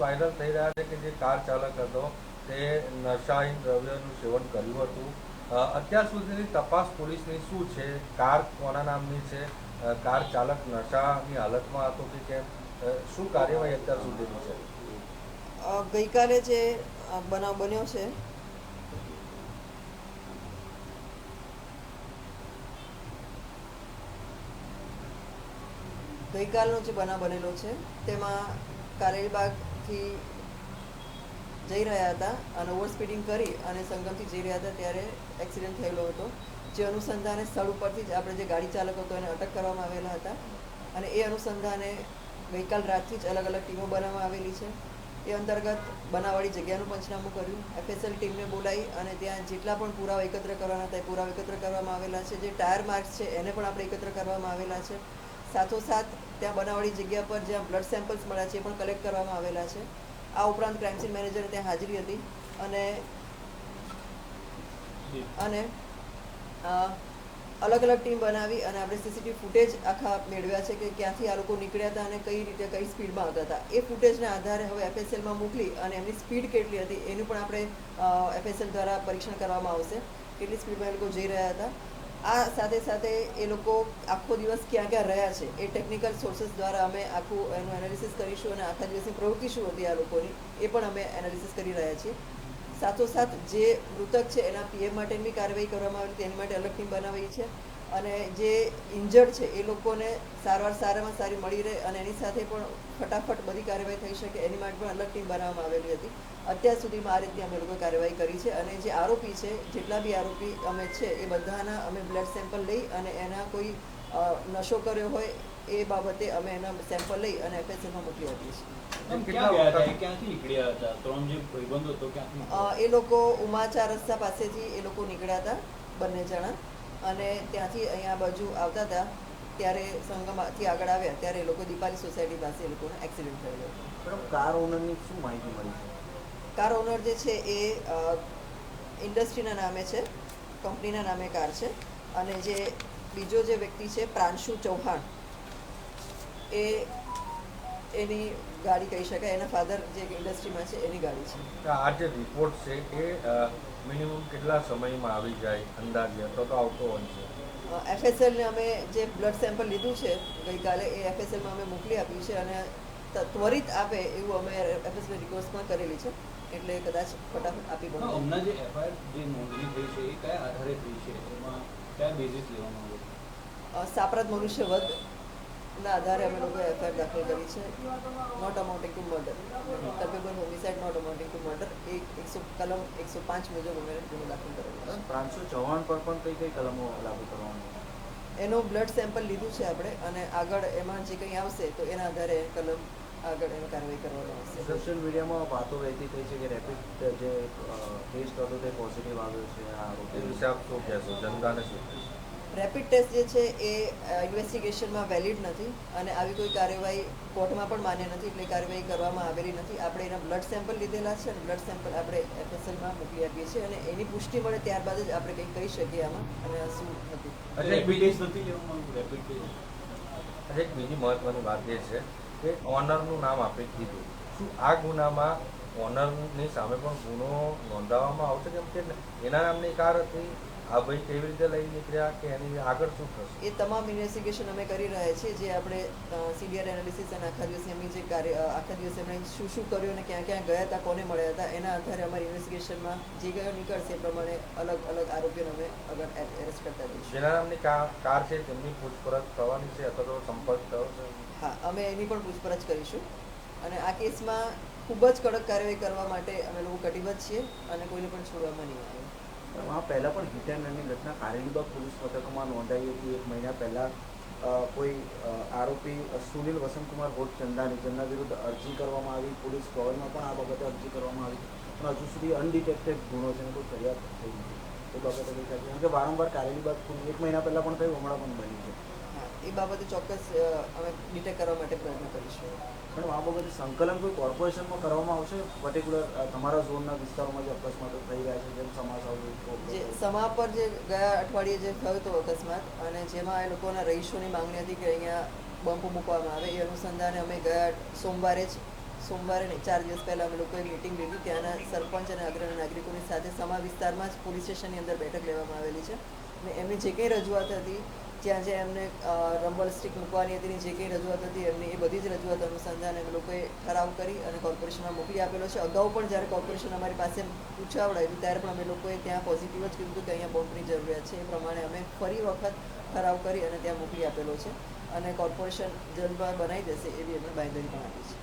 Viral થઈ રહ્યા છે કે જે કાર ચાલક હતો, તે નશાહીન દ્રવ્યનું સેવન કર્યું હતું. અત્યાર સુધીની તપાસ પોલીસની શું છે? કાર કોના નામની છે? કાર ચાલક નશાની હાલતમાં હતો કે કેમ? શું કાર્યવાહી અત્યાર સુધીની છે? ગઈકાલે જે બનાવ બન્યો છે, ગઈકાલનો જે બનાવ બનેલો છે, તેમાં કારેલીબાગથી જઈ રહ્યા હતા અને ઓવર સ્પીડિંગ કરી અને સંગમથી જઈ રહ્યા હતા ત્યારે એક્સિડન્ટ થયેલો હતો. જે અનુસંધાને સ્થળ ઉપરથી જ આપણે જે ગાડી ચાલક હતો એને અટક કરવામાં આવેલા હતા અને એ અનુસંધાને ગઈકાલ રાતથી જ અલગ અલગ ટીમો બનાવવામાં આવેલી છે. એ અંતર્ગત બનાવવાળી જગ્યાનું પંચનામું કર્યું. એફએસએલ ટીમને બોલાવી અને ત્યાં જેટલા પણ પુરાવા એકત્ર કરવાના હતા એ પુરાવા એકત્ર કરવામાં આવેલા છે. જે ટાયર માર્ક્સ છે એને પણ આપણે એકત્ર કરવામાં આવેલા છે. સાથોસાથ ત્યાં બનાવડી જગ્યા પર જ્યાં બ્લડ સેમ્પલ્સ મળ્યા છે એ પણ કલેક્ટ કરવામાં આવેલા છે. આ ઉપરાંત ક્રાઇમ સીન મેનેજર ત્યાં હાજરી હતી અને અને અલગ અલગ ટીમ બનાવી અને આપણે સીસીટીવી ફૂટેજ આખા મેળવ્યા છે કે ક્યાંથી આ લોકો નીકળ્યા હતા અને કઈ રીતે કઈ સ્પીડમાં આવતા હતા. એ ફૂટેજના આધારે હવે એફએસએલમાં મોકલી અને એમની સ્પીડ કેટલી હતી એનું પણ આપણે એફએસએલ દ્વારા પરીક્ષણ કરવામાં આવશે. કેટલી સ્પીડમાં એ લોકો જઈ રહ્યા હતા. આ સાથે સાથે એ લોકો આખો દિવસ ક્યાં ક્યાં રહ્યા છે, એ ટેકનિકલ સોર્સિસ દ્વારા અમે આખું એનું એનાલિસિસ કરીશું અને આખા દિવસની પ્રવૃત્તિ શું હતી આ લોકોની, એ પણ અમે એનાલિસિસ કરી રહ્યા છીએ. સાથોસાથ જે મૃતક છે, એના પીએમ માટેની કાર્યવાહી કરવામાં આવી તેની માટે અલગ ટીમ બનાવી છે. અને જે ઇન્જર્ડ છે એ લોકોને સારવાર સારામાં સારી મળી રહે અને એની સાથે પણ ફટાફટ બધી કાર્યવાહી થઈ શકે એની માટે પણ અલગ ટીમ બનાવવામાં આવેલી હતી. અત્યાર સુધીમાં આ રીતની અમે લોકોએ કાર્યવાહી કરી છે અને જે આરોપી છે જેટલા બી આરોપી અમે છે એ બધાના અમે બ્લડ સેમ્પલ લઈ અને એના કોઈ નશો કર્યો હોય એ બાબતે અમે એના સેમ્પલ લઈ અને એફએસએલમાં મોકલી આપીએ છીએ? એ લોકો ઉમાચા રસ્તા પાસેથી એ લોકો નીકળ્યા હતા બંને જણા. અને ત્યાંથી અહીંયા બાજુ આવતા હતા ત્યારે સંગમથી આગળ આવ્યા ત્યારે એ લોકો દીપાલી સોસાયટી પાસે એ લોકોનો એક્સિડન્ટ થયેલો હતો. મેડમ કાર ઓનરની શું માહિતી મળી છે? કાર ઓનર જે છે એ ઇન્ડસ્ટ્રીના નામે છે કંપનીના નામે કાર છે અને જે બીજો જે વ્યક્તિ છે પ્રાંશુ ચૌહાણ એ એની ગાડી કહી શકાય એના ફાધર જે ઇન્ડસ્ટ્રીમાં છે એની ગાડી છે. આ જે રિપોર્ટ છે એ મિનિમમ કેટલા સમયમાં આવી જાય અંદાજે? તો તો આવતો હોય છે. એફએસએલને અમે જે બ્લડ સેમ્પલ લીધું છે ગઈકાલે એ એફએસએલમાં અમે મોકલી આપ્યું છે અને ત્વરિત આપે એવું અમે એફએસએલ રિક્વેસ્ટ પણ કરેલી છે. એટલે કદાચ ફટાફટ આપી હા, હમણાં જે એફઆઈઆર જે નોંધણી થઈ છે એ કયા આધારે થઈ છે? એમાં કયા બેઝિસ લેવામાં આવે? સાપરાધ મનુષ્ય વધના આધારે અમે લોકોએ એફઆઈઆર દાખલ કરી છે not amounting to murder culpable homicide not amounting to murder એક એકસો કલમ એકસો પાંચ મુજબ અમે ગુનો દાખલ કરેલો ત્રણસો ચૌહાણ પર પણ કઈ કઈ કલમો લાગુ કરવાનું? એનું બ્લડ સેમ્પલ લીધું છે આપણે અને આગળ એમાં જે કંઈ આવશે તો એના આધારે કલમ આગળ એની કાર્યવાહી કરવામાં આવશે. સોશિયલ મીડિયામાં વાતો વહેતી થઈ છે કે રેપિડ જે ટેસ્ટ હતો તે પોઝિટિવ આવ્યો છે આ વિશે આપ શું કહેશો? જનતાને શું કહેશો? રેપિડ ટેસ્ટ જે છે એ ઇન્વેસ્ટિગેશનમાં વેલિડ નથી અને આવી કોઈ કાર્યવાહી કોર્ટમાં પણ માન્ય નથી એટલે કાર્યવાહી કરવામાં આવેલી નથી. આપણે એના બ્લડ સેમ્પલ લીધેલા છે અને બ્લડ સેમ્પલ આપણે એફએસએલમાં મોકલી આપીએ છીએ અને એની પુષ્ટિ મળે ત્યારબાદ જ આપણે કંઈ કહી શકીએ આમાં અને આ શું હતું. રેપિડ ટેસ્ટ નથી લેવામાં રેપિડ ટેસ્ટ એક બીજી મહત્વની વાત એ છે કે ઓનરનું નામ આપણે કીધું. શું આ ગુનામાં ઓનરની સામે પણ ગુનો નોંધાવવામાં આવશે? કેમ કે એના નામની કાર હતી. આ ભાઈ કેવી રીતે લઈ નીકળ્યા કે એની આગળ શું થશે? એ તમામ ઇન્વેસ્ટિગેશન અમે કરી રહ્યા છીએ જે આપણે સીડીઆર એનાલિસિસ અને આખા દિવસે એમની જે કાર્ય આખા દિવસે એમણે શું શું કર્યું અને ક્યાં ક્યાં ગયા હતા કોને મળ્યા હતા એના આધારે અમારી ઇન્વેસ્ટિગેશનમાં જે ગયો નીકળશે એ પ્રમાણે અલગ અલગ આરોપીઓને અમે આગળ એરેસ્ટ કરતા જઈશું. જેના નામની કાર છે તેમની પૂછપરછ થવાની છે અથવા તો સંપર્ક થયો છે? હા અમે એની પણ પૂછપરછ કરીશું. અને આ કેસમાં ખૂબ જ કડક કાર્યવાહી કરવા માટે અમે લોકો કટિબદ્ધ છીએ અને કોઈને પણ છોડવામાં નહીં આવે. આ પહેલાં પણ હિટ ઘટના કારેલીબાગ પોલીસ મથકમાં નોંધાઈ હતી. એક મહિના પહેલાં કોઈ આરોપી સુનિલ વસંતકુમાર ભોટ ચંદાની, જેમના વિરુદ્ધ અરજી કરવામાં આવી. પોલીસ ગોવલમાં પણ આ બાબતે અરજી કરવામાં આવી. પણ હજુ સુધી અનડિટેક્ટેડ ગુનો છે કોઈ ફરિયાદ થઈ નથી. એ બાબતે કંઈ કારણ કે વારંવાર કારેલીબાગ એક મહિના પહેલાં પણ થયું, હમણાં પણ બની છે. એ બાબતે ચોક્કસ અમે ડિટેક્ટ કરવા માટે પ્રયત્ન કરીશું. મેડમ આ બાબતે સંકલન કોઈ કોર્પોરેશનમાં કરવામાં આવશે? પર્ટિક્યુલર તમારા ઝોનના વિસ્તારોમાં જે અકસ્માતો થઈ રહ્યા છે જેમ સમાજ જે સમા પર જે ગયા અઠવાડિયે જે થયો હતો અકસ્માત અને જેમાં એ લોકોના રહીશોની માંગણી હતી કે અહીંયા બમ્પ મૂકવામાં આવે એ અનુસંધાને અમે ગયા સોમવારે જ સોમવારે નહીં ચાર દિવસ પહેલાં અમે લોકોએ મિટિંગ લીધી. ત્યાંના સરપંચ અને અગ્રણી નાગરિકોની સાથે સમા વિસ્તારમાં જ પોલીસ સ્ટેશનની અંદર બેઠક લેવામાં આવેલી છે. અને એમની જે કંઈ રજૂઆત હતી જ્યાં જ્યાં એમને રંબલ સ્ટિક મૂકવાની હતી જે કંઈ રજૂઆત હતી એમની, એ બધી જ રજૂઆત અનુસંધાને એમ લોકોએ ઠરાવ કરી અને કોર્પોરેશનમાં મોકલી આપેલો છે. અગાઉ પણ જ્યારે કોર્પોરેશન અમારી પાસે પૂછાવડાયું ત્યારે પણ અમે લોકોએ ત્યાં પોઝિટિવ જ કીધું હતું કે અહીંયા બોમ્બની જરૂરિયાત છે. એ પ્રમાણે અમે ફરી વખત ઠરાવ કરી અને ત્યાં મોકલી આપેલો છે અને કોર્પોરેશન જલ્દમાં બનાવી દેશે એવી અમે બાંયધરી પણ આપી છે.